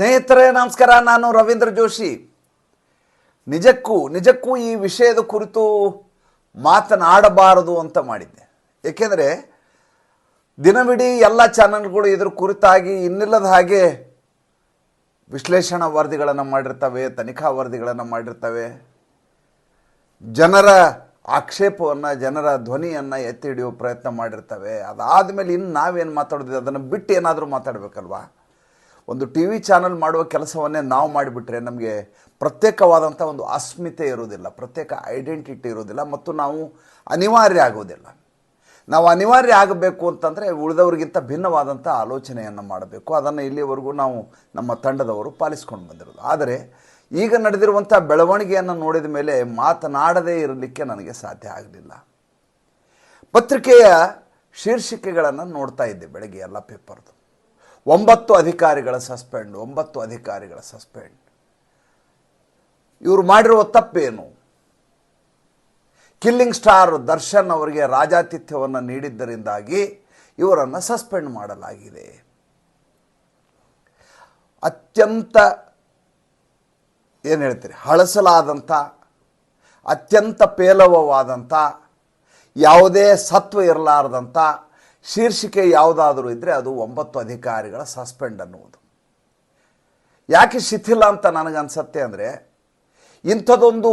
ಸ್ನೇಹಿತರೆ, ನಮಸ್ಕಾರ. ನಾನು ರವೀಂದ್ರ ಜೋಶಿ. ನಿಜಕ್ಕೂ ನಿಜಕ್ಕೂ ಈ ವಿಷಯದ ಕುರಿತು ಮಾತನಾಡಬಾರದು ಅಂತ ಮಾಡಿದ್ದೆ. ಏಕೆಂದರೆ, ದಿನವಿಡೀ ಎಲ್ಲ ಚಾನಲ್ಗಳು ಇದ್ರ ಕುರಿತಾಗಿ ಇನ್ನಿಲ್ಲದ ಹಾಗೆ ವಿಶ್ಲೇಷಣಾ ವರದಿಗಳನ್ನು ಮಾಡಿರ್ತವೆ, ತನಿಖಾ ವರದಿಗಳನ್ನು ಮಾಡಿರ್ತವೆ. ಜನರ ಆಕ್ಷೇಪವನ್ನು, ಜನರ ಧ್ವನಿಯನ್ನು ಎತ್ತಿ ಹಿಡಿಯುವ ಪ್ರಯತ್ನ ಮಾಡಿರ್ತವೆ. ಅದಾದಮೇಲೆ ಇನ್ನು ನಾವೇನು ಮಾತಾಡೋದು ಅದನ್ನು ಬಿಟ್ಟು ಏನಾದರೂ ಮಾತಾಡಬೇಕಲ್ವಾ? ಒಂದು ಟಿ ವಿ ಚಾನಲ್ ಮಾಡುವ ಕೆಲಸವನ್ನೇ ನಾವು ಮಾಡಿಬಿಟ್ರೆ ನಮಗೆ ಪ್ರತ್ಯೇಕವಾದಂಥ ಒಂದು ಅಸ್ಮಿತೆ ಇರೋದಿಲ್ಲ ಪ್ರತ್ಯೇಕ ಐಡೆಂಟಿಟಿ ಇರೋದಿಲ್ಲ ಮತ್ತು ನಾವು ಅನಿವಾರ್ಯ ಆಗೋದಿಲ್ಲ ನಾವು ಅನಿವಾರ್ಯ ಆಗಬೇಕು ಅಂತಂದರೆ ಉಳಿದವರಿಗಿಂತ ಭಿನ್ನವಾದಂಥ ಆಲೋಚನೆಯನ್ನು ಮಾಡಬೇಕು. ಅದನ್ನು ಇಲ್ಲಿಯವರೆಗೂ ನಾವು ನಮ್ಮ ತಂಡದವರು ಪಾಲಿಸ್ಕೊಂಡು ಬಂದಿರೋದು. ಆದರೆ ಈಗ ನಡೆದಿರುವಂಥ ಬೆಳವಣಿಗೆಯನ್ನು ನೋಡಿದ ಮೇಲೆ ಮಾತನಾಡದೇ ಇರಲಿಕ್ಕೆ ನನಗೆ ಸಾಧ್ಯ ಆಗಲಿಲ್ಲ. ಪತ್ರಿಕೆಯ ಶೀರ್ಷಿಕೆಗಳನ್ನು ನೋಡ್ತಾ ಇದ್ದೆ ಬೆಳಗ್ಗೆ ಎಲ್ಲ ಪೇಪರ್ದು. ಒಂಬತ್ತು ಅಧಿಕಾರಿಗಳ ಸಸ್ಪೆಂಡ್, ಒಂಬತ್ತು ಅಧಿಕಾರಿಗಳ ಸಸ್ಪೆಂಡ್. ಇವರು ಮಾಡಿರುವ ತಪ್ಪೇನು? ಕಿಲ್ಲಿಂಗ್ ಸ್ಟಾರ್ ದರ್ಶನ್ ಅವರಿಗೆ ರಾಜಾತಿಥ್ಯವನ್ನು ನೀಡಿದ್ದರಿಂದಾಗಿ ಇವರನ್ನು ಸಸ್ಪೆಂಡ್ ಮಾಡಲಾಗಿದೆ. ಅತ್ಯಂತ ಏನು ಹೇಳ್ತೀರಿ? ಹಳಸಲಾದಂಥ ಅತ್ಯಂತ ಪೇಲವವಾದಂಥ ಯಾವುದೇ ಸತ್ವ ಇರಲಾರದಂಥ ಶೀರ್ಷಿಕೆ ಯಾವುದಾದರೂ ಇದ್ದರೆ ಅದು ಒಂಬತ್ತು ಅಧಿಕಾರಿಗಳ ಸಸ್ಪೆಂಡ್ ಅನ್ನುವುದು. ಯಾಕೆ ಶಿಥಿಲ ಅಂತ ನನಗನ್ಸತ್ತೆ ಅಂದರೆ ಇಂಥದ್ದೊಂದು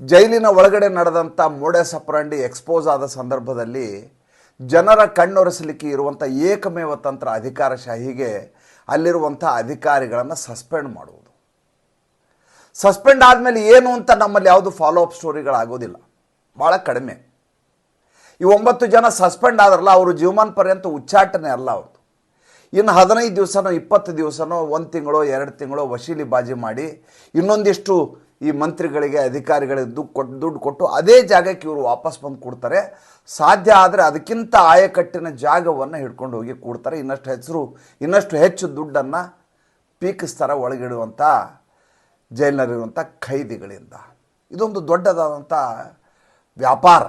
ಜೈಲಿನ ಒಳಗಡೆ ನಡೆದಂಥ ಮೋಡೆ ಸಪ್ರಂಡಿ ಎಕ್ಸ್ಪೋಸ್ ಆದ ಸಂದರ್ಭದಲ್ಲಿ ಜನರ ಕಣ್ಣೊರೆಸಲಿಕ್ಕೆ ಇರುವಂಥ ಏಕಮೇವ ತಂತ್ರ ಅಧಿಕಾರಶಾಹಿಗೆ ಅಲ್ಲಿರುವಂಥ ಅಧಿಕಾರಿಗಳನ್ನು ಸಸ್ಪೆಂಡ್ ಮಾಡುವುದು. ಸಸ್ಪೆಂಡ್ ಆದಮೇಲೆ ಏನು ಅಂತ ನಮ್ಮಲ್ಲಿ ಯಾವುದು ಫಾಲೋ ಅಪ್ ಸ್ಟೋರಿಗಳಾಗೋದಿಲ್ಲ. ಭಾಳ ಕಡಿಮೆ. ಈ ಒಂಬತ್ತು ಜನ ಸಸ್ಪೆಂಡ್ ಆದ್ರಲ್ಲ, ಅವರು ಜೀವಮಾನ ಪರ್ಯಂತ ಉಚ್ಚಾಟನೆ ಅಲ್ಲ ಅವ್ರದ್ದು ಇನ್ನು ಹದಿನೈದು ದಿವಸನೋ, ಇಪ್ಪತ್ತು ದಿವಸನೋ, ಒಂದು ತಿಂಗಳು, ಎರಡು ತಿಂಗಳು ವಶೀಲಿ ಬಾಜಿ ಮಾಡಿ, ಇನ್ನೊಂದಿಷ್ಟು ಈ ಮಂತ್ರಿಗಳಿಗೆ, ಅಧಿಕಾರಿಗಳಿಗೆ ದುಡ್ಡು ಕೊಟ್ಟು ದುಡ್ಡು ಕೊಟ್ಟು ಅದೇ ಜಾಗಕ್ಕೆ ಇವರು ವಾಪಸ್ ಬಂದು ಕೊಡ್ತಾರೆ. ಸಾಧ್ಯ ಆದರೆ ಅದಕ್ಕಿಂತ ಆಯಕಟ್ಟಿನ ಜಾಗವನ್ನು ಹಿಡ್ಕೊಂಡು ಹೋಗಿ ಕೊಡ್ತಾರೆ. ಇನ್ನಷ್ಟು ಹೆಸರು ಇನ್ನಷ್ಟು ಹೆಚ್ಚು ದುಡ್ಡನ್ನು ಪೀಕಿಸ್ತಾರೆ ಒಳಗಿಡುವಂಥ ಜೈಲಿನಲ್ಲಿರುವಂಥ ಖೈದಿಗಳಿಂದ. ಇದೊಂದು ದೊಡ್ಡದಾದಂಥ ವ್ಯಾಪಾರ.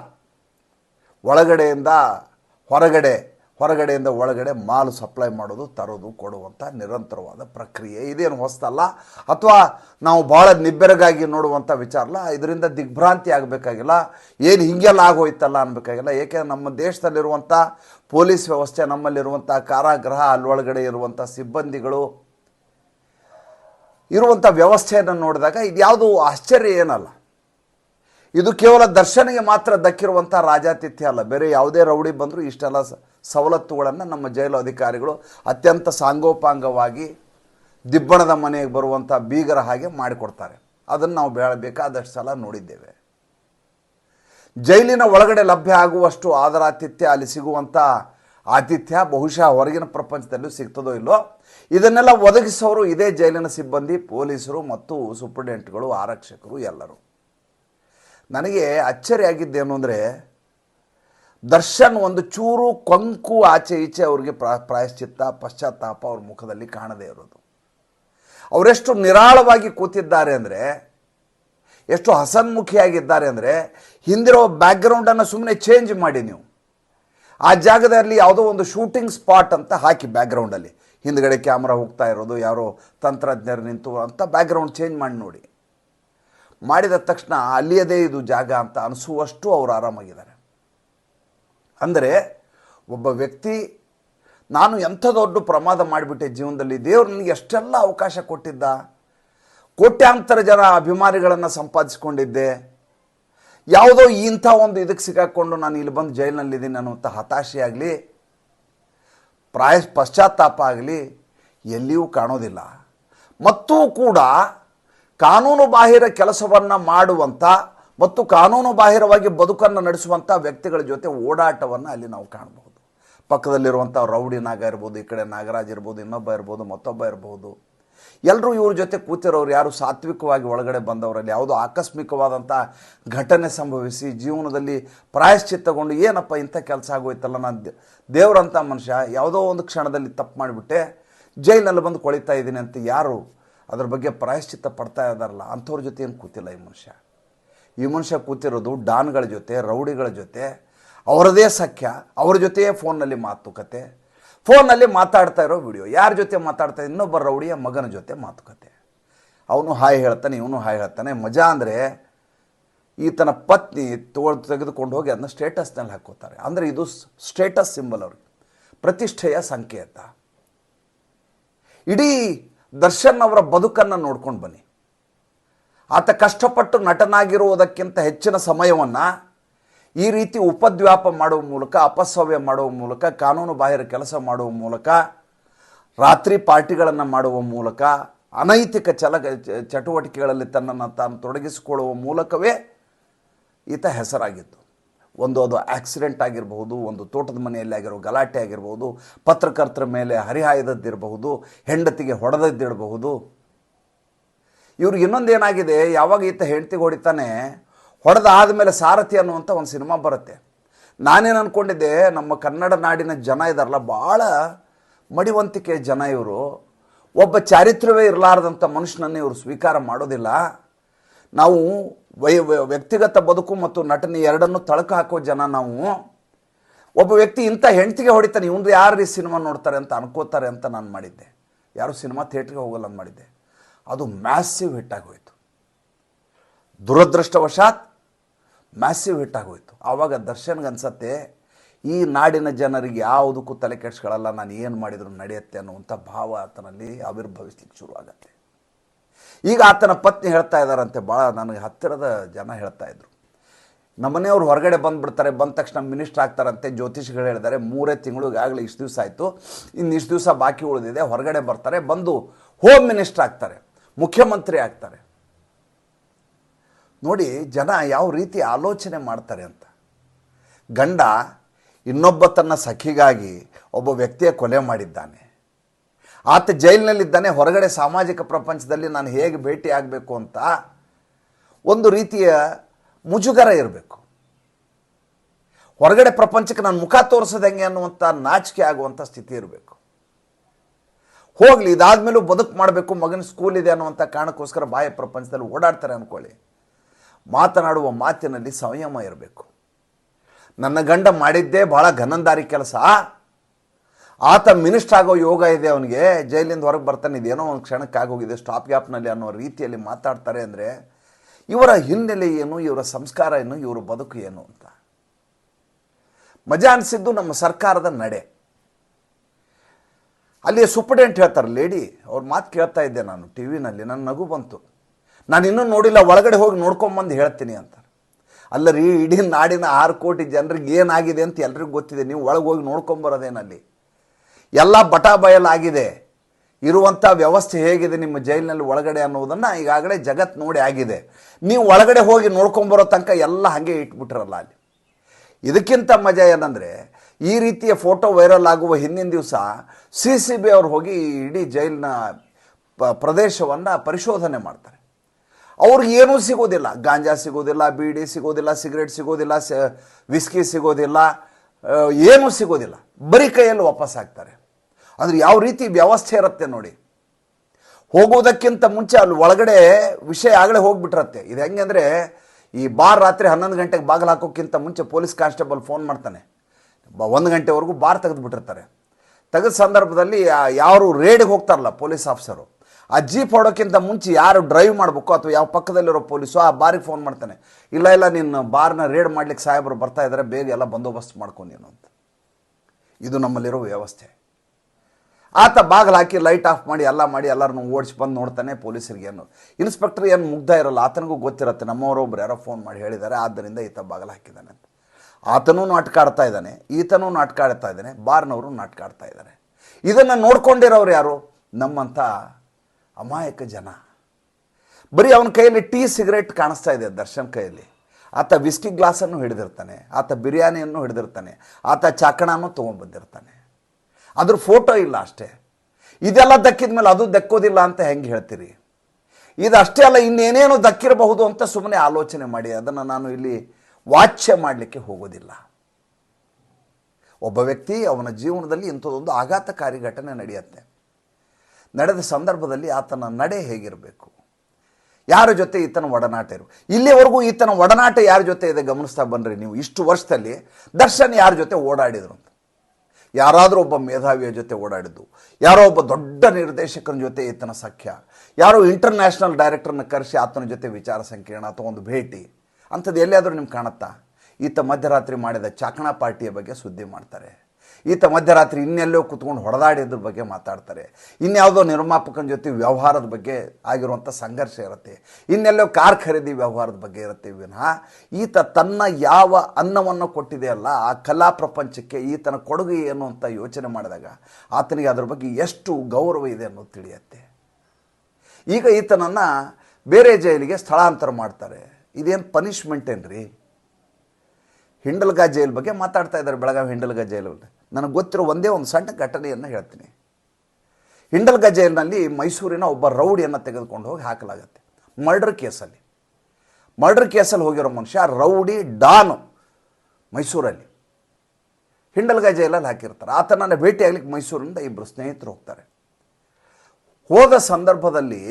ಒಳಗಡೆಯಿಂದ ಹೊರಗಡೆ, ಹೊರಗಡೆಯಿಂದ ಒಳಗಡೆ ಮಾಲು ಸಪ್ಲೈ ಮಾಡೋದು, ತರೋದು ಕೊಡುವಂಥ ನಿರಂತರವಾದ ಪ್ರಕ್ರಿಯೆ. ಇದೇನು ಹೊಸ್ತಲ್ಲ? ಅಥವಾ ನಾವು ಭಾಳ ನಿಬ್ಬೆರಗಾಗಿ ನೋಡುವಂಥ ವಿಚಾರಲ್ಲ ಇದರಿಂದ ದಿಗ್ಭ್ರಾಂತಿ ಆಗಬೇಕಾಗಿಲ್ಲ? ಏನು ಹೀಗೆಲ್ಲ ಆಗೋಯ್ತಲ್ಲ ಅನ್ಬೇಕಾಗಿಲ್ಲ? ಏಕೆಂದರೆ ನಮ್ಮ ದೇಶದಲ್ಲಿರುವಂಥ ಪೊಲೀಸ್ ವ್ಯವಸ್ಥೆ ನಮ್ಮಲ್ಲಿರುವಂಥ ಕಾರಾಗೃಹ ಅಲ್ಲೊಳಗಡೆ ಇರುವಂಥ ಸಿಬ್ಬಂದಿಗಳು ಇರುವಂಥ ವ್ಯವಸ್ಥೆಯನ್ನು ನೋಡಿದಾಗ ಇದು ಯಾವುದು ಆಶ್ಚರ್ಯ ಏನಲ್ಲ? ಇದು ಕೇವಲ ದರ್ಶನಿಗೆ ಮಾತ್ರ ದಕ್ಕಿರುವಂಥ ರಾಜಾತಿಥ್ಯ ಅಲ್ಲ. ಬೇರೆ ಯಾವುದೇ ರೌಡಿ ಬಂದರೂ ಇಷ್ಟೆಲ್ಲ ಸವಲತ್ತುಗಳನ್ನು ನಮ್ಮ ಜೈಲು ಅಧಿಕಾರಿಗಳು ಅತ್ಯಂತ ಸಾಂಗೋಪಾಂಗವಾಗಿ ದಿಬ್ಬಣದ ಮನೆಗೆ ಬರುವಂಥ ಬೀಗರ ಹಾಗೆ ಮಾಡಿಕೊಡ್ತಾರೆ. ಅದನ್ನು ನಾವು ಬೇಡ ಬೇಕಾದಷ್ಟು ಸಲ ನೋಡಿದ್ದೇವೆ. ಜೈಲಿನ ಒಳಗಡೆ ಲಭ್ಯ ಆಗುವಷ್ಟು ಆದರಾತಿಥ್ಯ ಅಲ್ಲಿ ಸಿಗುವಂಥ ಆತಿಥ್ಯ ಬಹುಶಃ ಹೊರಗಿನ ಪ್ರಪಂಚದಲ್ಲೂ ಸಿಗ್ತದೋ ಇಲ್ಲೋ ಇದನ್ನೆಲ್ಲ ಒದಗಿಸೋರು ಇದೇ ಜೈಲಿನ ಸಿಬ್ಬಂದಿ, ಪೊಲೀಸರು ಮತ್ತು ಸೂಪರ್ಡೆಂಟ್ಗಳು ಆರಕ್ಷಕರು ಎಲ್ಲರೂ. ನನಗೆ ಅಚ್ಚರಿಯಾಗಿದ್ದೇನು ಅಂದರೆ ದರ್ಶನ್ ಒಂದು ಚೂರು ಕೊಂಕು ಆಚೆ ಈಚೆ ಅವ್ರಿಗೆ ಪ್ರಾ, ಪ್ರಾಯಶ್ಚಿತ್ತ, ಪಶ್ಚಾತ್ತಾಪ ಅವ್ರ ಮುಖದಲ್ಲಿ ಕಾಣದೇ ಇರೋದು. ಅವರೆಷ್ಟು ನಿರಾಳವಾಗಿ ಕೂತಿದ್ದಾರೆ ಅಂದರೆ, ಎಷ್ಟು ಹಸನ್ಮುಖಿಯಾಗಿದ್ದಾರೆ ಅಂದರೆ, ಹಿಂದಿರೋ ಬ್ಯಾಕ್ಗ್ರೌಂಡನ್ನು ಸುಮ್ಮನೆ ಚೇಂಜ್ ಮಾಡಿ ನೀವು. ಆ ಜಾಗದಲ್ಲಿ ಯಾವುದೋ ಒಂದು ಶೂಟಿಂಗ್ ಸ್ಪಾಟ್ ಅಂತ ಹಾಕಿ ಬ್ಯಾಕ್ಗ್ರೌಂಡಲ್ಲಿ ಹಿಂದ್ಗಡೆ ಕ್ಯಾಮ್ರಾ ಹೋಗ್ತಾ ಇರೋದು, ಯಾರೋ ತಂತ್ರಜ್ಞರು ನಿಂತು ಅಂತ ಬ್ಯಾಕ್ಗ್ರೌಂಡ್ ಚೇಂಜ್ ಮಾಡಿ ನೋಡಿ. ಮಾಡಿದ ತಕ್ಷಣ ಅಲ್ಲಿಯದೇ ಇದು ಜಾಗ ಅಂತ ಅನಿಸುವಷ್ಟು ಅವರು ಆರಾಮಾಗಿದ್ದಾರೆ. ಅಂದರೆ ಒಬ್ಬ ವ್ಯಕ್ತಿ, ನಾನು ಎಂಥ ದೊಡ್ಡ ಪ್ರಮಾದ ಮಾಡಿಬಿಟ್ಟೆ ಜೀವನದಲ್ಲಿ, ದೇವರು ನನಗೆ ಎಷ್ಟೆಲ್ಲ ಅವಕಾಶ ಕೊಟ್ಟಿದ್ದ? ಕೋಟ್ಯಾಂತರ ಜನ ಅಭಿಮಾನಿಗಳನ್ನು ಸಂಪಾದಿಸಿಕೊಂಡಿದ್ದೆ. ಯಾವುದೋ ಇಂಥ ಒಂದು ಇದಕ್ಕೆ ಸಿಕ್ಕಾಕ್ಕೊಂಡು ನಾನು ಇಲ್ಲಿ ಬಂದು ಜೈಲಿನಲ್ಲಿದ್ದೀನಿ ಅನ್ನುವಂಥ ಹತಾಶೆಯಾಗಲಿ ಪ್ರಾಯ ಪಶ್ಚಾತ್ತಾಪ ಆಗಲಿ, ಎಲ್ಲಿಯೂ ಕಾಣೋದಿಲ್ಲ. ಮತ್ತೂ ಕೂಡ ಕಾನೂನು ಬಾಹಿರ ಕೆಲಸವನ್ನು ಮಾಡುವಂಥ ಮತ್ತು ಕಾನೂನು ಬಾಹಿರವಾಗಿ ಬದುಕನ್ನು ನಡೆಸುವಂಥ ವ್ಯಕ್ತಿಗಳ ಜೊತೆ ಓಡಾಟವನ್ನು ಅಲ್ಲಿ ನಾವು ಕಾಣಬಹುದು. ಪಕ್ಕದಲ್ಲಿರುವಂಥ ರೌಡಿ ನಾಗ ಇರ್ಬೋದು, ಈ ಕಡೆ ನಾಗರಾಜ್ ಇರ್ಬೋದು, ಇನ್ನೊಬ್ಬ ಇರ್ಬೋದು, ಮತ್ತೊಬ್ಬ ಇರ್ಬೋದು. ಎಲ್ಲರೂ ಇವ್ರ ಜೊತೆ ಕೂತಿರೋರು ಯಾರು ಸಾತ್ವಿಕವಾಗಿ ಒಳಗಡೆ ಬಂದವರಲ್ಲಿ, ಯಾವುದೋ ಆಕಸ್ಮಿಕವಾದಂಥ ಘಟನೆ ಸಂಭವಿಸಿ ಜೀವನದಲ್ಲಿ ಪ್ರಾಯಶ್ಚಿತ್ತಗೊಂಡು ಏನಪ್ಪ ಇಂಥ ಕೆಲಸ ಆಗೋಯ್ತಲ್ಲ, ನಾನು ದೇವರಂಥ ಮನುಷ್ಯ, ಯಾವುದೋ ಒಂದು ಕ್ಷಣದಲ್ಲಿ ತಪ್ಪು ಮಾಡಿಬಿಟ್ಟೆ ಜೈಲಿನಲ್ಲಿ ಬಂದು ಕೊಳಿತಾ ಇದ್ದೀನಿ ಅಂತ ಯಾರು ಅದ್ರ ಬಗ್ಗೆ ಪ್ರಾಯಶ್ಚಿತ್ತ ಪಡ್ತಾ ಇದ್ದಾರಲ್ಲ ಅಂಥವ್ರ ಜೊತೆ ಏನು ಕೂತಿಲ್ಲ ಈ ಮನುಷ್ಯ? ಈ ಮನುಷ್ಯ ಕೂತಿರೋದು ಡಾನ್ಗಳ ಜೊತೆ, ರೌಡಿಗಳ ಜೊತೆ, ಅವರದೇ ಸಖ್ಯ, ಅವ್ರ ಜೊತೆಯೇ ಫೋನ್ನಲ್ಲಿ ಮಾತುಕತೆ. ಫೋನಲ್ಲಿ ಮಾತಾಡ್ತಾ ಇರೋ ವಿಡಿಯೋ, ಯಾರ ಜೊತೆ ಮಾತಾಡ್ತಾ ಇನ್ನೊಬ್ಬ ರೌಡಿಯ ಮಗನ ಜೊತೆ ಮಾತುಕತೆ. ಅವನು ಹಾಯ್ ಹೇಳ್ತಾನೆ, ಇವನು ಹಾಯ್ ಹೇಳ್ತಾನೆ. ಮಜಾ ಅಂದರೆ ಈತನ ಪತ್ನಿ ತೋಳ್ ತೆಗೆದುಕೊಂಡು ಹೋಗಿ ಅದನ್ನ ಸ್ಟೇಟಸ್ನಲ್ಲಿ ಹಾಕೋತಾರೆ. ಅಂದರೆ ಇದು ಸ್ಟೇಟಸ್ ಸಿಂಬಲ್ ಅವ್ರಿಗೆ. ಪ್ರತಿಷ್ಠೆಯ ಸಂಕೇತ. ಇಡೀ ದರ್ಶನ್ ಅವರ ಬದುಕನ್ನು ನೋಡ್ಕೊಂಡು ಬನ್ನಿ. ಆತ ಕಷ್ಟಪಟ್ಟು ನಟನಾಗಿರುವುದಕ್ಕಿಂತ ಹೆಚ್ಚಿನ ಸಮಯವನ್ನು ಈ ರೀತಿ ಉಪದ್ವ್ಯಾಪ ಮಾಡುವ ಮೂಲಕ, ಅಪಸವ್ಯ ಮಾಡುವ ಮೂಲಕ, ಕಾನೂನು ಬಾಹಿರ ಕೆಲಸ ಮಾಡುವ ಮೂಲಕ, ರಾತ್ರಿ ಪಾರ್ಟಿಗಳನ್ನು ಮಾಡುವ ಮೂಲಕ, ಅನೈತಿಕ ಚಲ ಚಟುವಟಿಕೆಗಳಲ್ಲಿ ತನ್ನನ್ನು ತಾನು ತೊಡಗಿಸಿಕೊಳ್ಳುವ ಮೂಲಕವೇ ಈತ ಹೆಸರಾಗಿದ್ದು. ಒಂದು ಅದು ಆಕ್ಸಿಡೆಂಟ್ ಆಗಿರಬಹುದು, ಒಂದು ತೋಟದ ಮನೆಯಲ್ಲಿ ಆಗಿರೋ ಗಲಾಟೆ ಆಗಿರಬಹುದು, ಪತ್ರಕರ್ತರ ಮೇಲೆ ಹರಿಹಾಯ್ದದ್ದಿರಬಹುದು, ಹೆಂಡತಿಗೆ ಹೊಡೆದದ್ದಿರಬಹುದು. ಇವ್ರಿಗೆ ಇನ್ನೊಂದು ಏನಾಗಿದೆ, ಯಾವಾಗ ಈತ ಹೆಂಡತಿಗೆ ಹೊಡಿತಾನೆ ಹೊಡೆದ ಆದಮೇಲೆ ಸಾರಥಿ ಅನ್ನುವಂಥ ಒಂದು ಸಿನಿಮಾ ಬರುತ್ತೆ. ನಾನೇನು ಅಂದ್ಕೊಂಡಿದ್ದೆ ನಮ್ಮ ಕನ್ನಡ ನಾಡಿನ ಜನ ಇದಾರಲ್ಲ ಭಾಳ ಮಡಿವಂತಿಕೆ ಜನ ಇವರು. ಒಬ್ಬ ಚಾರಿತ್ರ್ಯವೇ ಇರಲಾರ್ದಂಥ ಮನುಷ್ಯನನ್ನು ಇವರು ಸ್ವೀಕಾರ ಮಾಡೋದಿಲ್ಲ. ನಾವು ವೈ ವ್ಯಕ್ತಿಗತ ಬದುಕು ಮತ್ತು ನಟನೆ ಎರಡನ್ನು ತಳಕ ಹಾಕೋ ಜನ ನಾವು. ಒಬ್ಬ ವ್ಯಕ್ತಿ ಇಂಥ ಹೆಂಡ್ತಿಗೆ ಹೊಡಿತಾನೆ ಇವನು ಯಾರು ರೀ ಸಿನಿಮಾ ನೋಡ್ತಾರೆ ಅಂತ ಅನ್ಕೋತಾರೆ ಅಂತ ನಾನು ಮಾಡಿದ್ದೆ. ಯಾರು ಸಿನಿಮಾ ಥಿಯೇಟ್ರಿಗೆ ಹೋಗಲ್ಲ ಅಂತ ಮಾಡಿದ್ದೆ. ಅದು ಮ್ಯಾಸಿವ್ ಹಿಟ್ ಆಗೋಯ್ತು. ದುರದೃಷ್ಟವಶಾತ್ ಮ್ಯಾಸಿವ್ ಹಿಟ್ ಆಗೋಯ್ತು. ಆವಾಗ ದರ್ಶನ್ಗೆ ಅನ್ಸತ್ತೆ, ಈ ನಾಡಿನ ಜನರಿಗೆ ಯಾವುದಕ್ಕೂ ತಲೆ ಕೆಡ್ಸ್ಕೊಳ್ಳಲ್ಲ ನಾನು ಏನು ಮಾಡಿದರೂ ನಡೆಯುತ್ತೆ ಅನ್ನುವಂಥ ಭಾವ ಆತನಲ್ಲಿ ಆವಿರ್ಭವಿಸ್ಲಿಕ್ಕೆ ಶುರುವಾಗತ್ತೆ. ಈಗ ಆತನ ಪತ್ನಿ ಹೇಳ್ತಾ ಇದ್ದಾರಂತೆ ಭಾಳ ನನಗೆ ಹತ್ತಿರದ ಜನ ಹೇಳ್ತಾ ಇದ್ರು. ನಮ್ಮನೆಯವ್ರು ಹೊರಗಡೆ ಬಂದುಬಿಡ್ತಾರೆ, ಬಂದ ತಕ್ಷಣ ಮಿನಿಸ್ಟ್ರ್ ಆಗ್ತಾರಂತೆ, ಜ್ಯೋತಿಷಿಗಳು ಹೇಳಿದ್ದಾರೆ, ಮೂರೇ ತಿಂಗಳಿಗೆ ಆಗಲಿ, ಇಷ್ಟು ದಿವಸ ಆಯಿತು. ಇನ್ನು ಇಷ್ಟು ದಿವಸ ಬಾಕಿ ಉಳಿದಿದೆ, ಹೊರಗಡೆ ಬರ್ತಾರೆ, ಬಂದು ಹೋಮ್ ಮಿನಿಸ್ಟ್ರ್ ಆಗ್ತಾರೆ, ಮುಖ್ಯಮಂತ್ರಿ ಆಗ್ತಾರೆ. ನೋಡಿ, ಜನ ಯಾವ ರೀತಿ ಆಲೋಚನೆ ಮಾಡ್ತಾರೆ ಅಂತ. ಗಂಡ ಇನ್ನೊಬ್ಬ ತನ್ನ ಸಖಿಗಾಗಿ ಒಬ್ಬ ವ್ಯಕ್ತಿಯ ಕೊಲೆ ಮಾಡಿದ್ದಾನೆ. ಆತ ಜೈಲಿನಲ್ಲಿದ್ದಾನೆ, ಹೊರಗಡೆ ಸಾಮಾಜಿಕ ಪ್ರಪಂಚದಲ್ಲಿ ನಾನು ಹೇಗೆ ಭೇಟಿ ಆಗಬೇಕು ಅಂತ ಒಂದು ರೀತಿಯ ಮುಜುಗರ ಇರಬೇಕು. ಹೊರಗಡೆ ಪ್ರಪಂಚಕ್ಕೆ ನಾನು ಮುಖ ತೋರಿಸೋದು ಹೆಂಗೆ ಅನ್ನುವಂಥ ನಾಚಿಕೆ ಆಗುವಂಥ ಸ್ಥಿತಿ ಇರಬೇಕು. ಹೋಗಲಿ, ಇದಾದಮೇಲೂ ಬದುಕು ಮಾಡಬೇಕು, ಮಗನ ಸ್ಕೂಲ್ ಇದೆ ಅನ್ನುವಂಥ ಕಾರಣಕ್ಕೋಸ್ಕರ ಬಾಯ ಪ್ರಪಂಚದಲ್ಲಿ ಓಡಾಡ್ತಾರೆ ಅಂದ್ಕೊಳ್ಳಿ ಮಾತನಾಡುವ ಮಾತಿನಲ್ಲಿ ಸಂಯಮ ಇರಬೇಕು. ನನ್ನ ಗಂಡ ಮಾಡಿದ್ದೇ ಭಾಳ ಘನಂದಾರಿ ಕೆಲಸ. ಆತ ಮಿನಿಸ್ಟರ್ ಆಗೋ ಯೋಗ ಇದೆ ಅವನಿಗೆ, ಜೈಲಿಂದ ಹೊರಗೆ ಬರ್ತಾನೆ, ಇದೇನೋ ಒಂದು ಕ್ಷಣಕ್ಕೆ ಆಗೋಗಿದೆ, ಸ್ಟಾಪ್ ಗ್ಯಾಪ್ನಲ್ಲಿ ಅನ್ನೋ ರೀತಿಯಲ್ಲಿ ಮಾತಾಡ್ತಾರೆ ಅಂದರೆ, ಇವರ ಹಿನ್ನೆಲೆ ಏನು, ಇವರ ಸಂಸ್ಕಾರ ಏನು, ಇವರ ಬದುಕು ಏನು ಅಂತ. ಮಜಾ ಅನಿಸಿದ್ದು ನಮ್ಮ ಸರ್ಕಾರದ ನಡೆ. ಅಲ್ಲಿ ಸುಪ್ರಿಡೆಂಟ್ ಹೇಳ್ತಾರೆ, ಲೇಡಿ, ಅವ್ರ ಮಾತು ಕೇಳ್ತಾ ಇದ್ದೆ ನಾನು ಟಿ ವಿನಲ್ಲಿ ನನ್ನ ನಗು ಬಂತು. ನಾನು ಇನ್ನೂ ನೋಡಿಲ್ಲ, ಒಳಗಡೆ ಹೋಗಿ ನೋಡ್ಕೊಂಬಂದು ಹೇಳ್ತೀನಿ ಅಂತ ಅಲ್ಲ ರೀ ಇಡೀ ನಾಡಿನ ಆರು ಕೋಟಿ ಜನರಿಗೆ ಏನಾಗಿದೆ ಅಂತ ಎಲ್ರಿಗೂ ಗೊತ್ತಿದೆ, ನೀವು ಒಳಗೆ ಹೋಗಿ ನೋಡ್ಕೊಂಬರೋದೇನಲ್ಲಿ? ಎಲ್ಲ ಬಟಾ ಬಯಲಾಗಿದೆ. ಇರುವಂಥ ವ್ಯವಸ್ಥೆ ಹೇಗಿದೆ ನಿಮ್ಮ ಜೈಲಿನಲ್ಲಿ ಒಳಗಡೆ ಅನ್ನೋದನ್ನು ಈಗಾಗಲೇ ಜಗತ್ತು ನೋಡಿ ಆಗಿದೆ. ನೀವು ಒಳಗಡೆ ಹೋಗಿ ನೋಡ್ಕೊಂಬರೋ ತನಕ ಎಲ್ಲ ಹಾಗೆ ಇಟ್ಬಿಟ್ರಲ್ಲ ಅಲ್ಲಿ. ಇದಕ್ಕಿಂತ ಮಜಾ ಏನಂದರೆ, ಈ ರೀತಿಯ ಫೋಟೋ ವೈರಲ್ ಆಗುವ ಹಿಂದಿನ ದಿವಸ ಸಿ ಸಿ ಬಿ ಅವ್ರು ಹೋಗಿ ಇಡೀ ಜೈಲಿನ ಪ್ರದೇಶವನ್ನು ಪರಿಶೋಧನೆ ಮಾಡ್ತಾರೆ. ಅವ್ರಿಗೆ ಏನೂ ಸಿಗೋದಿಲ್ಲ. ಗಾಂಜಾ ಸಿಗೋದಿಲ್ಲ, ಬೀಡಿ ಸಿಗೋದಿಲ್ಲ, ಸಿಗರೇಟ್ ಸಿಗೋದಿಲ್ಲ, ಸ, ವಿಸ್ಕಿ ಸಿಗೋದಿಲ್ಲ ಏನೂ ಸಿಗೋದಿಲ್ಲ. ಬರೀ ಕೈಯಲ್ಲಿ ವಾಪಸ್ ಆಗ್ತಾರೆ ಅಂದರೆ ಯಾವ ರೀತಿ ವ್ಯವಸ್ಥೆ ಇರುತ್ತೆ ನೋಡಿ. ಹೋಗೋದಕ್ಕಿಂತ ಮುಂಚೆ ಅಲ್ಲಿ ಒಳಗಡೆ ವಿಷಯ ಆಗಲೇ ಹೋಗ್ಬಿಟ್ಟಿರತ್ತೆ ಇದು ಹೆಂಗೆ ಅಂದರೆ ಈ ಬಾರ್ ರಾತ್ರಿ ಹನ್ನೊಂದು ಗಂಟೆಗೆ ಬಾಗಿಲು ಹಾಕೋಕ್ಕಿಂತ ಮುಂಚೆ ಪೊಲೀಸ್ ಕಾನ್ಸ್ಟೇಬಲ್ ಫೋನ್ ಮಾಡ್ತಾನೆ. ಒಂದು ಗಂಟೆವರೆಗೂ ಬಾರ್ ತೆಗೆದುಬಿಟ್ಟಿರ್ತಾರೆ. ತೆಗೆದ ಸಂದರ್ಭದಲ್ಲಿ ಯಾರು ರೇಡ್ಗೆ ಹೋಗ್ತಾರಲ್ಲ ಪೊಲೀಸ್ ಆಫೀಸರು ಆ ಜೀಪ್ ಹೊಡೋಕ್ಕಿಂತ ಮುಂಚೆ ಯಾರು ಡ್ರೈವ್ ಮಾಡಬೇಕು ಅಥವಾ ಯಾವ ಪಕ್ಕದಲ್ಲಿರೋ ಪೊಲೀಸು ಆ ಬಾರಿಗೆ ಫೋನ್ ಮಾಡ್ತಾನೆ. ಇಲ್ಲ ಇಲ್ಲ ನಿನ್ನ ಬಾರ್ನ ರೇಡ್ ಮಾಡ್ಲಿಕ್ಕೆ ಸಾಹೇಬರು ಬರ್ತಾ ಇದ್ದಾರೆ ಬೇಗ ಎಲ್ಲ ಬಂದೋಬಸ್ತ್ ಮಾಡ್ಕೊಂಡು ಅಂತ. ಇದು ನಮ್ಮಲ್ಲಿರೋ ವ್ಯವಸ್ಥೆ. ಆತ ಬಾಗಿಲು ಹಾಕಿ ಲೈಟ್ ಆಫ್ ಮಾಡಿ, ಎಲ್ಲ ಮಾಡಿ, ಎಲ್ಲರನ್ನು ಓಡಿಸಿ ಬಂದು ನೋಡ್ತಾನೆ ಪೊಲೀಸರಿಗೆ ಏನು. ಇನ್ಸ್ಪೆಕ್ಟರ್ ಏನು ಮುಗ್ಧ ಇರಲ್ಲ, ಆತನಿಗೂ ಗೊತ್ತಿರುತ್ತೆ. ನಮ್ಮವರೊಬ್ರು ಯಾರೋ ಫೋನ್ ಮಾಡಿ ಹೇಳಿದ್ದಾರೆ, ಆದ್ದರಿಂದ ಈತ ಬಾಗಿಲು ಹಾಕಿದ್ದಾನೆ ಅಂತ. ಆತನೂ ನಾಟಕ ಆಡ್ತಾ ಇದ್ದಾನೆ, ಈತನೂ ನಾಟಕ ಆಡ್ತಾ ಇದ್ದಾನೆ, ಬಾರ್ನವರು ನಾಟಕ ಆಡ್ತಾ ಇದ್ದಾರೆ. ಇದನ್ನು ನೋಡ್ಕೊಂಡಿರೋರು ಯಾರು? ನಮ್ಮಂಥ ಅಮಾಯಕ ಜನ. ಬರೀ ಅವನ ಕೈಯಲ್ಲಿ ಟೀ, ಸಿಗರೇಟ್ ಕಾಣಿಸ್ತಾ ಇದೆ ದರ್ಶನ್ ಕೈಯಲ್ಲಿ. ಆತ ವಿಸ್ಕಿ ಗ್ಲಾಸನ್ನು ಹಿಡಿದಿರ್ತಾನೆ, ಆತ ಬಿರಿಯಾನಿಯನ್ನು ಹಿಡಿದಿರ್ತಾನೆ, ಆತ ಚಾಕಣನೂ ತೊಗೊಂಡ್ಬಂದಿರ್ತಾನೆ. ಅದ್ರ ಫೋಟೋ ಇಲ್ಲ ಅಷ್ಟೇ. ಇದೆಲ್ಲ ದಕ್ಕಿದ ಮೇಲೆ ಅದು ದಕ್ಕೋದಿಲ್ಲ ಅಂತ ಹೆಂಗೆ ಹೇಳ್ತೀರಿ? ಇದು ಅಷ್ಟೇ ಅಲ್ಲ, ಇನ್ನೇನೇನು ದಕ್ಕಿರಬಹುದು ಅಂತ ಸುಮ್ಮನೆ ಆಲೋಚನೆ ಮಾಡಿ. ಅದನ್ನು ನಾನು ಇಲ್ಲಿ ವಾಚ್ಯ ಮಾಡಲಿಕ್ಕೆ ಹೋಗೋದಿಲ್ಲ. ಒಬ್ಬ ವ್ಯಕ್ತಿ ಅವನ ಜೀವನದಲ್ಲಿ ಇಂಥದ್ದೊಂದು ಆಘಾತಕಾರಿ ಘಟನೆ ನಡೆಯುತ್ತೆ. ನಡೆದ ಸಂದರ್ಭದಲ್ಲಿ ಆತನ ನಡೆ ಹೇಗಿರಬೇಕು? ಯಾರ ಜೊತೆ ಈತನ ಒಡನಾಟ ಇರು ಇಲ್ಲಿವರೆಗೂ ಈತನ ಒಡನಾಟ ಯಾರ ಜೊತೆ ಇದೆ? ಗಮನಿಸ್ತಾ ಬನ್ನಿರಿ ನೀವು. ಇಷ್ಟು ವರ್ಷದಲ್ಲಿ ದರ್ಶನ್ ಯಾರ ಜೊತೆ ಓಡಾಡಿದ್ರು ಅಂತ. ಯಾರಾದರೂ ಒಬ್ಬ ಮೇಧಾವಿಯ ಜೊತೆ ಓಡಾಡಿದ್ದು, ಯಾರೋ ಒಬ್ಬ ದೊಡ್ಡ ನಿರ್ದೇಶಕನ ಜೊತೆ ಈತನ ಸಖ್ಯ, ಯಾರೋ ಇಂಟರ್ನ್ಯಾಷನಲ್ ಡೈರೆಕ್ಟರ್ನ ಕರೆಸಿ ಆತನ ಜೊತೆ ವಿಚಾರ ಸಂಕಿರಣ ಅಥವಾ ಒಂದು ಭೇಟಿ, ಅಂಥದ್ದು ಎಲ್ಲಿಯಾದರೂ ನಿಮ್ಗೆ ಕಾಣುತ್ತಾ? ಈತ ಮಧ್ಯರಾತ್ರಿ ಮಾಡಿದ ಚಾಕಣ ಪಾರ್ಟಿಯ ಬಗ್ಗೆ ಸುದ್ದಿ ಮಾಡ್ತಾರೆ. ಈತ ಮಧ್ಯರಾತ್ರಿ ಇನ್ನೆಲ್ಲೋ ಕುತ್ಕೊಂಡು ಹೊಡೆದಾಡಿದ್ರ ಬಗ್ಗೆ ಮಾತಾಡ್ತಾರೆ. ಇನ್ಯಾವುದೋ ನಿರ್ಮಾಪಕನ ಜೊತೆ ವ್ಯವಹಾರದ ಬಗ್ಗೆ ಆಗಿರುವಂಥ ಸಂಘರ್ಷ ಇರುತ್ತೆ. ಇನ್ನೆಲ್ಲೋ ಕಾರ್ ಖರೀದಿ ವ್ಯವಹಾರದ ಬಗ್ಗೆ ಇರುತ್ತೆ ವಿನಃ. ಈತ ತನ್ನ ಯಾವ ಅನ್ನವನ್ನು ಕೊಟ್ಟಿದೆಯಲ್ಲ ಆ ಕಲಾ ಪ್ರಪಂಚಕ್ಕೆ ಈತನ ಕೊಡುಗೆ ಏನು ಅಂತ ಯೋಚನೆ ಮಾಡಿದಾಗ ಆತನಿಗೆ ಅದ್ರ ಬಗ್ಗೆ ಎಷ್ಟು ಗೌರವ ಇದೆ ಅನ್ನೋದು ತಿಳಿಯುತ್ತೆ. ಈಗ ಈತನನ್ನು ಬೇರೆ ಜೈಲಿಗೆ ಸ್ಥಳಾಂತರ ಮಾಡ್ತಾರೆ. ಇದೇನು ಪನಿಷ್ಮೆಂಟ್ ಏನ್ರಿ? ಹಿಂಡಲ್ಗಾ ಜೈಲ್ ಬಗ್ಗೆ ಮಾತಾಡ್ತಾ ಇದ್ದಾರೆ ಬೆಳಗಾವಿ ಹಿಂಡಲ್ಗಾ ಜೈಲಲ್ಲಿ ನನಗೆ ಗೊತ್ತಿರೋ ಒಂದೇ ಒಂದು ಸಣ್ಣ ಘಟನೆಯನ್ನು ಹೇಳ್ತೀನಿ. ಹಿಂಡಲ್ಗಾ ಮೈಸೂರಿನ ಒಬ್ಬ ರೌಡಿಯನ್ನು ತೆಗೆದುಕೊಂಡು ಹೋಗಿ ಹಾಕಲಾಗತ್ತೆ. ಮರ್ಡರ್ ಕೇಸಲ್ಲಿ ಮರ್ಡರ್ ಕೇಸಲ್ಲಿ ಹೋಗಿರೋ ಮನುಷ್ಯ ರೌಡಿ ಡಾನು ಮೈಸೂರಲ್ಲಿ. ಹಿಂಡಲ್ಗಾ ಜೈಲಲ್ಲಿ ಹಾಕಿರ್ತಾರೆ. ಆತನನ್ನು ಭೇಟಿಯಾಗಲಿಕ್ಕೆ ಮೈಸೂರಿಂದ ಇಬ್ಬರು ಸ್ನೇಹಿತರು ಹೋಗ್ತಾರೆ. ಹೋದ ಸಂದರ್ಭದಲ್ಲಿ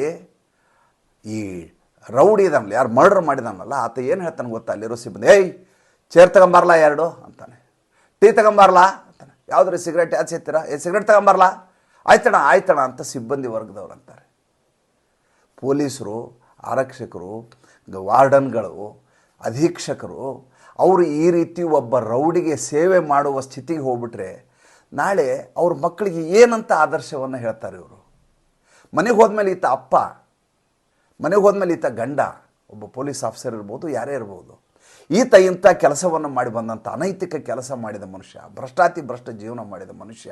ಈ ರೌಡಿ ಇದಾನಲ್ಲ, ಯಾರು ಮರ್ಡರ್ ಮಾಡಿದಾನಲ್ಲ, ಆತ ಏನು ಹೇಳ್ತಾನೆ ಗೊತ್ತಾ ಅಲ್ಲಿರೋ ಸಿಬ್ಬಂದಿ, ಏಯ್ ಚೇರ್ ತಗೊಂಬರ್ಲಾ ಎರಡು? ಅಂತಾನೆ. ಟೀ ತಗೊಂಬರ್ಲಾ? ಅಂತಾನೆ. ಯಾವುದ್ರಿ ಸಿಗರೇಟ್ ಯಾಕೆ ಸೇತೀರಾ ಏ ಸಿಗರೇಟ್ ತಗೊಂಬರ್ಲಾ? ಆಯ್ತಣ ಆಯ್ತಣ ಅಂತ ಸಿಬ್ಬಂದಿ ವರ್ಗದವ್ರು ಅಂತಾರೆ. ಪೊಲೀಸರು, ಆರಕ್ಷಕರು ವಾರ್ಡನ್ಗಳು, ಅಧೀಕ್ಷಕರು, ಅವರು ಈ ರೀತಿ ಒಬ್ಬ ರೌಡಿಗೆ ಸೇವೆ ಮಾಡುವ ಸ್ಥಿತಿಗೆ ಹೋಗ್ಬಿಟ್ರೆ ನಾಳೆ ಅವ್ರ ಮಕ್ಕಳಿಗೆ ಏನಂತ ಆದರ್ಶವನ್ನು ಹೇಳ್ತಾರೆ ಇವರು. ಮನೆಗೆ ಹೋದ್ಮೇಲೆ ಈತ ಅಪ್ಪ, ಮನೆಗೆ ಹೋದ್ಮೇಲೆ ಈತ ಗಂಡ, ಒಬ್ಬ ಪೊಲೀಸ್ ಆಫೀಸರ್ ಇರ್ಬೋದು, ಯಾರೇ ಇರ್ಬೋದು. ಈತ ಇಂಥ ಕೆಲಸವನ್ನು ಮಾಡಿ ಬಂದಂಥ ಅನೈತಿಕ ಕೆಲಸ ಮಾಡಿದ ಮನುಷ್ಯ, ಭ್ರಷ್ಟಾತಿ ಭ್ರಷ್ಟ ಜೀವನ ಮಾಡಿದ ಮನುಷ್ಯ,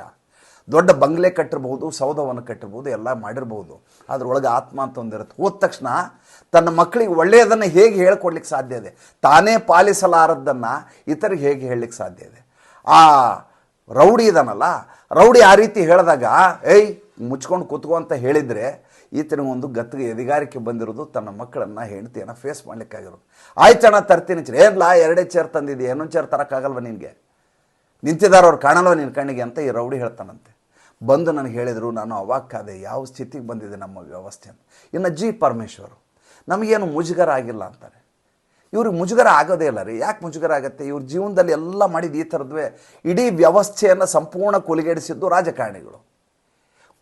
ದೊಡ್ಡ ಬಂಗ್ಲೆ ಕಟ್ಟಿರ್ಬೋದು ಸೌಧವನ್ನು ಕಟ್ಟಿರ್ಬೋದು ಎಲ್ಲ ಮಾಡಿರ್ಬೋದು ಅದ್ರೊಳಗೆ ಆತ್ಮ ಅಂತ ಒಂದಿರುತ್ತೆ ಹೋದ ತಕ್ಷಣ ತನ್ನ ಮಕ್ಕಳಿಗೆ ಒಳ್ಳೆಯದನ್ನು ಹೇಗೆ ಹೇಳ್ಕೊಡ್ಲಿಕ್ಕೆ ಸಾಧ್ಯ ಇದೆ? ತಾನೇ ಪಾಲಿಸಲಾರದ್ದನ್ನು ಇತರಿಗೆ ಹೇಗೆ ಹೇಳಲಿಕ್ಕೆ ಸಾಧ್ಯ ಇದೆ? ಆ ರೌಡಿ ಇದನ್ನಲ್ಲ ರೌಡಿ ಆ ರೀತಿ ಹೇಳಿದಾಗ, ಏಯ್, ಮುಚ್ಕೊಂಡು ಕೂತ್ಕೋ ಅಂತ ಹೇಳಿದರೆ ಈತನಿಗೊಂದು ಗತ್ತಿಗೆ ಎದಿಗಾರಿಕೆ ಬಂದಿರೋದು ತನ್ನ ಮಕ್ಕಳನ್ನು, ಹೆಂಡತಿಯನ್ನು ಫೇಸ್ ಮಾಡ್ಲಿಕ್ಕಾಗಿರೋರು ಆಯ್ತು ಅಣ್ಣ, ತರ್ತೀನಿ ಚೇರ್ ಏನ್ಲಾ, ಎರಡೇ ಚೇರ್ ತಂದಿದ್ದೆ ಏನೋ ಚೇರ್ ತರೋಕ್ಕಾಗಲ್ವ ನಿನಗೆ? ನಿಂತಿದ್ದಾರೆ ಅವ್ರು ಕಾಣಲ್ವ ನಿನ್ನ ಕಣ್ಣಿಗೆ ಅಂತ ಈ ರೌಡಿ ಹೇಳ್ತಾನಂತೆ. ಬಂದು ನನಗೆ ಹೇಳಿದರು, ನಾನು ಅವಾಕ್ಕಾದೆ ಯಾವ ಸ್ಥಿತಿಗೆ ಬಂದಿದೆ ನಮ್ಮ ವ್ಯವಸ್ಥೆ ಅಂತ. ಇನ್ನು ಜಿ ಪರಮೇಶ್ವರು, ನಮಗೇನು ಮುಜುಗರ ಆಗಿಲ್ಲ ಅಂತಾರೆ. ಇವ್ರಿಗೆ ಮುಜುಗರ ಆಗೋದೇ ಇಲ್ಲ ರೀ. ಯಾಕೆ ಮುಜುಗರ ಆಗುತ್ತೆ? ಇವ್ರ ಜೀವನದಲ್ಲಿ ಎಲ್ಲ ಮಾಡಿದ ಈ ಥರದ್ವೇ ಇಡೀ ವ್ಯವಸ್ಥೆಯನ್ನು ಸಂಪೂರ್ಣ ಕೊಲಿಗೇಡಿಸಿದ್ದು ರಾಜಕಾರಣಿಗಳು.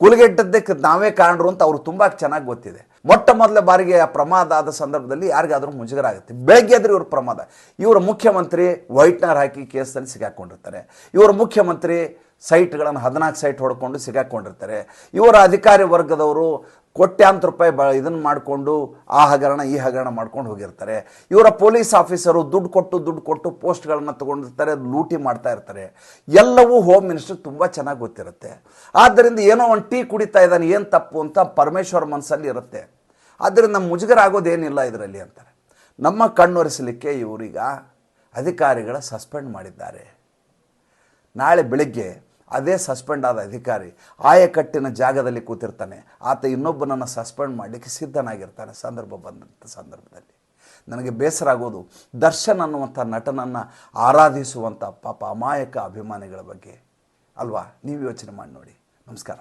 ಕುಲಗೆಟ್ಟದ್ದಕ್ಕೆ ನಾವೇ ಕಾರಣರು ಅಂತ ಅವ್ರು ತುಂಬ ಚೆನ್ನಾಗಿ ಗೊತ್ತಿದೆ. ಮೊಟ್ಟ ಮೊದಲ ಬಾರಿಗೆ ಆ ಪ್ರಮಾದ ಆದ ಸಂದರ್ಭದಲ್ಲಿ ಯಾರಿಗಾದ್ರೂ ಮುಜುಗರ ಆಗುತ್ತೆ ಬೆಳಗ್ಗೆ ಆದ್ರೆ ಇವ್ರ ಪ್ರಮಾದ. ಇವರ ಮುಖ್ಯಮಂತ್ರಿ ವೈಟ್ನರ್ ಹಾಕಿ ಕೇಸಲ್ಲಿ ಸಿಗಾಕೊಂಡಿರ್ತಾರೆ. ಇವರ ಮುಖ್ಯಮಂತ್ರಿ ಸೈಟ್ಗಳನ್ನು ಹದಿನಾಲ್ಕು ಸೈಟ್ ಹೊಡ್ಕೊಂಡು ಸಿಗಾಕೊಂಡಿರ್ತಾರೆ. ಇವರ ಅಧಿಕಾರಿ ವರ್ಗದವರು ಕೋಟ್ಯಾಂತರ ರೂಪಾಯಿ ಬ ಇದನ್ನು ಮಾಡಿಕೊಂಡು ಆ ಹಗರಣ, ಈ ಹಗರಣ ಮಾಡ್ಕೊಂಡು ಹೋಗಿರ್ತಾರೆ. ಇವರ ಪೊಲೀಸ್ ಆಫೀಸರು ದುಡ್ಡು ಕೊಟ್ಟು ದುಡ್ಡು ಕೊಟ್ಟು ಪೋಸ್ಟ್ಗಳನ್ನು ತೊಗೊಂಡಿರ್ತಾರೆ ಲೂಟಿ ಮಾಡ್ತಾ ಇರ್ತಾರೆ. ಎಲ್ಲವೂ ಹೋಮ್ ಮಿನಿಸ್ಟರ್ ತುಂಬ ಚೆನ್ನಾಗಿ ಗೊತ್ತಿರುತ್ತೆ. ಆದ್ದರಿಂದ ಏನೋ ಒಂದು ಟೀ ಕುಡಿತಾ ಇದ್ದಾನೆ, ಏನು ತಪ್ಪು ಅಂತ ಪರಮೇಶ್ವರ್ ಮನಸ್ಸಲ್ಲಿ ಇರುತ್ತೆ. ಆದ್ದರಿಂದ ಮುಜುಗರ ಆಗೋದೇನಿಲ್ಲ ಇದರಲ್ಲಿ ಅಂತಾರೆ. ನಮ್ಮ ಕಣ್ಣೊರೆಸಲಿಕ್ಕೆ ಇವರೀಗ ಅಧಿಕಾರಿಗಳ ಸಸ್ಪೆಂಡ್ ಮಾಡಿದ್ದಾರೆ. ನಾಳೆ ಬೆಳಿಗ್ಗೆ ಅದೇ ಸಸ್ಪೆಂಡ್ ಆದ ಅಧಿಕಾರಿ ಆಯಕಟ್ಟಿನ ಜಾಗದಲ್ಲಿ ಕೂತಿರ್ತಾನೆ. ಆತ ಇನ್ನೊಬ್ಬನನ್ನು ಸಸ್ಪೆಂಡ್ ಮಾಡಲಿಕ್ಕೆ ಸಿದ್ಧನಾಗಿರ್ತಾನೆ ಸಂದರ್ಭ ಬಂದಂಥ ಸಂದರ್ಭದಲ್ಲಿ. ನನಗೆ ಬೇಸರ ಆಗೋದು ದರ್ಶನ್ ಅನ್ನುವಂಥ ನಟನನ್ನು ಆರಾಧಿಸುವಂಥ ಪಾಪ ಅಮಾಯಕ ಅಭಿಮಾನಿಗಳ ಬಗ್ಗೆ. ಅಲ್ವಾ? ನೀವು ಯೋಚನೆ ಮಾಡಿ ನೋಡಿ. ನಮಸ್ಕಾರ.